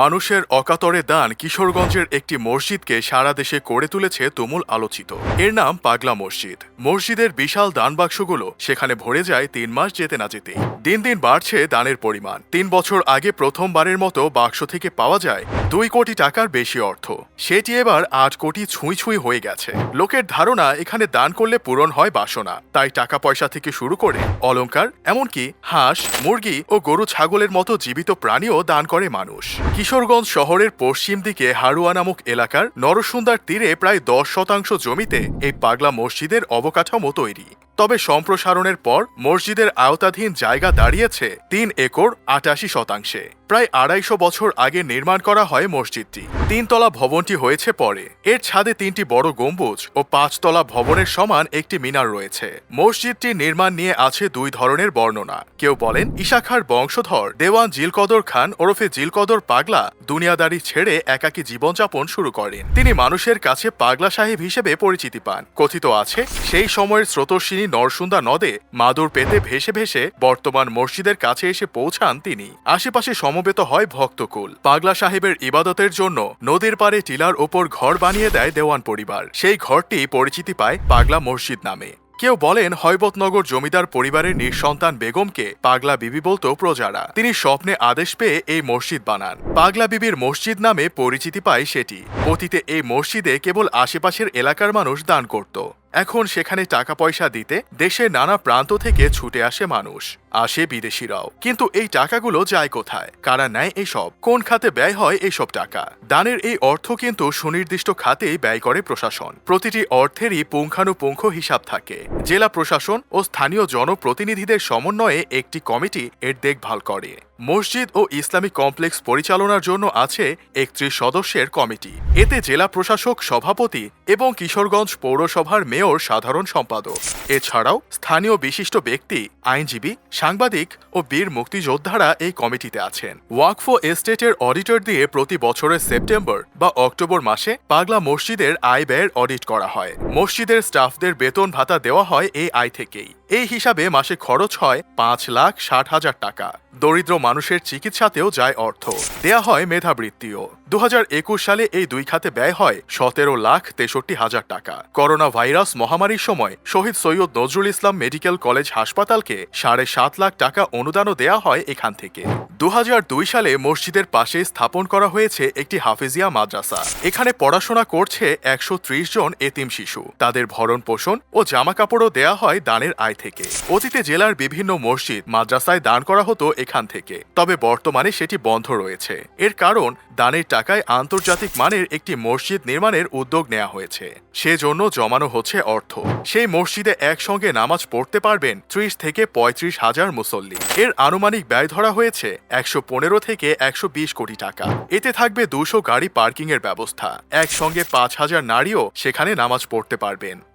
মানুষের অকাতরে দান কিশোরগঞ্জের একটি মসজিদকে সারা দেশে করে তুলেছে তুমুল আলোচিত। এর নাম পাগলা মসজিদ। মসজিদের বিশাল দান বাক্সগুলো সেখানে ভরে যায় তিন মাস যেতে না যেতে দিন দিন বাড়ছে দানের পরিমাণ। তিন বছর আগে প্রথমবারের মতো বাক্স থেকে পাওয়া যায় দুই কোটি টাকার বেশি অর্থ। সেটি এবার আট কোটি ছুঁই ছুঁই হয়ে গেছে। লোকের ধারণা এখানে দান করলে পূরণ হয় বাসনা। তাই টাকা পয়সা থেকে শুরু করে অলংকার, এমনকি হাঁস, মুরগি ও গরু ছাগলের মতো জীবিত প্রাণীও দান করে মানুষ। কিশোরগঞ্জ শহরের পশ্চিম দিকে হারুয়া নামক এলাকার নরসুন্দার তীরে প্রায় দশ শতাংশ জমিতে এই পাগলা মসজিদের অবকাঠামো তৈরি। তবে সম্প্রসারণের পর মসজিদের আওতাধীন জায়গা দাঁড়িয়েছে তিন একর আটাশি শতাংশে। প্রায় আড়াইশো বছর আগে নির্মাণ করা হয় মসজিদটি। তিনতলা ভবনটি হয়েছে পরে। এর ছাদে তিনটি বড় গম্বুজ ও পাঁচতলা ভবনের সমান একটি মিনার রয়েছে। মসজিদটির নির্মাণ নিয়ে আছে দুই ধরনের বর্ণনা। কেউ বলেন ইশাখার বংশধর দেওয়ান জিলকদর খান ওরফে জিলকদর পাগলা দুনিয়াদারি ছেড়ে একাকী জীবনযাপন শুরু করেন। তিনি মানুষের কাছে পাগলা সাহেব হিসেবে পরিচিতি পান। কথিত আছে, সেই সময়ের স্রোতস্বিনী নরসুন্দা নদে মাদুর পেতে ভেসে ভেসে বর্তমান মসজিদের কাছে এসে পৌঁছান তিনি। আশেপাশে সমবেত হয় ভক্তকুল। পাগলা সাহেবের ইবাদতের জন্য নদীর পাড়ে টিলার ওপর ঘর বানিয়ে দেয় দেওয়ান পরিবার। সেই ঘরটি পরিচিতি পায় পাগলা মসজিদ নামে। কেউ বলেন হৈবতনগর জমিদার পরিবারের নিঃসন্তান বেগমকে পাগলা বিবি বলতো প্রজারা। তিনি স্বপ্নে আদেশ পেয়ে এই মসজিদ বানান। পাগলা বিবির মসজিদ নামে পরিচিতি পায় সেটি। অতীতে এই মসজিদে কেবল আশেপাশের এলাকার মানুষ দান করত। এখন সেখানে টাকা পয়সা দিতে দেশের নানা প্রান্ত থেকে ছুটে আসে মানুষ, আসে বিদেশিরাও। কিন্তু এই টাকাগুলো যায় কোথায়? কারা নেয় এসব? কোন খাতে ব্যয় হয় এইসব টাকা? দানের এই অর্থ কিন্তু সুনির্দিষ্ট খাতেই ব্যয় করে প্রশাসন। প্রতিটি অর্থেরই পুঙ্খানুপুঙ্খ হিসাব থাকে। জেলা প্রশাসন ও স্থানীয় জনপ্রতিনিধিদের সমন্বয়ে একটি কমিটি এর দেখভাল করে। মসজিদ ও ইসলামিক কমপ্লেক্স পরিচালনার জন্য আছে একত্রিশ সদস্যের কমিটি। এতে জেলা প্রশাসক, সভাপতি এবং কিশোরগঞ্জ পৌরসভার মেয়র, সাধারণ সম্পাদক। এছাড়াও স্থানীয় বিশিষ্ট ব্যক্তি, আইনজীবী, সাংবাদিক ও বীর মুক্তিযোদ্ধারা এই কমিটিতে আছেন। ওয়াকফো এস্টেটের অডিটর দিয়ে প্রতি বছরের সেপ্টেম্বর বা অক্টোবর মাসে পাগলা মসজিদের আয় ব্যয়ের অডিট করা হয়। মসজিদের স্টাফদের বেতন ভাতা দেওয়া হয় এই আয় থেকেই। এই হিসাবে মাসে খরচ হয় পাঁচ লাখ ষাট হাজার টাকা। দরিদ্র মানুষের চিকিৎসাতেও যায় অর্থ। দেয়া হয় মেধাবৃত্তিও। দু হাজার একুশ সালে এই দুই খাতে ব্যয় হয় সতেরো লাখ তেষট্টি হাজার টাকা। করোনা ভাইরাস মহামারীর সময় শহীদ সৈয়দ নজরুল ইসলাম মেডিকেল কলেজ হাসপাতালকে সাড়ে সাত লাখ টাকা অনুদানও দেয়া হয় এখান থেকে। দু হাজার দুই সালে মসজিদের পাশে স্থাপন করা হয়েছে একটি হাফেজিয়া মাদ্রাসা। এখানে পড়াশোনা করছে একশো ত্রিশ জন এতিম শিশু। তাদের ভরণ পোষণ ও জামা কাপড়ও দেয়া হয় দানের আয় থেকে। অতীতে জেলার বিভিন্ন মসজিদ, মাদ্রাসায় দান করা হতো এখান থেকে। তবে বর্তমানে সেটি বন্ধ রয়েছে। এর কারণ, দানের টাকায় আন্তর্জাতিক মানের একটি মসজিদ নির্মাণের উদ্যোগ নেওয়া হয়েছে। সেজন্য জমানো হচ্ছে অর্থ। সেই মসজিদে একসঙ্গে নামাজ পড়তে পারবেন ত্রিশ থেকে পঁয়ত্রিশ হাজার মুসল্লি। এর আনুমানিক ব্যয় ধরা হয়েছে একশো পনেরো থেকে একশো বিশ কোটি টাকা। এতে থাকবে দুশো গাড়ি পার্কিং এর ব্যবস্থা। একসঙ্গে পাঁচ হাজার নারীও সেখানে নামাজ পড়তে পারবেন।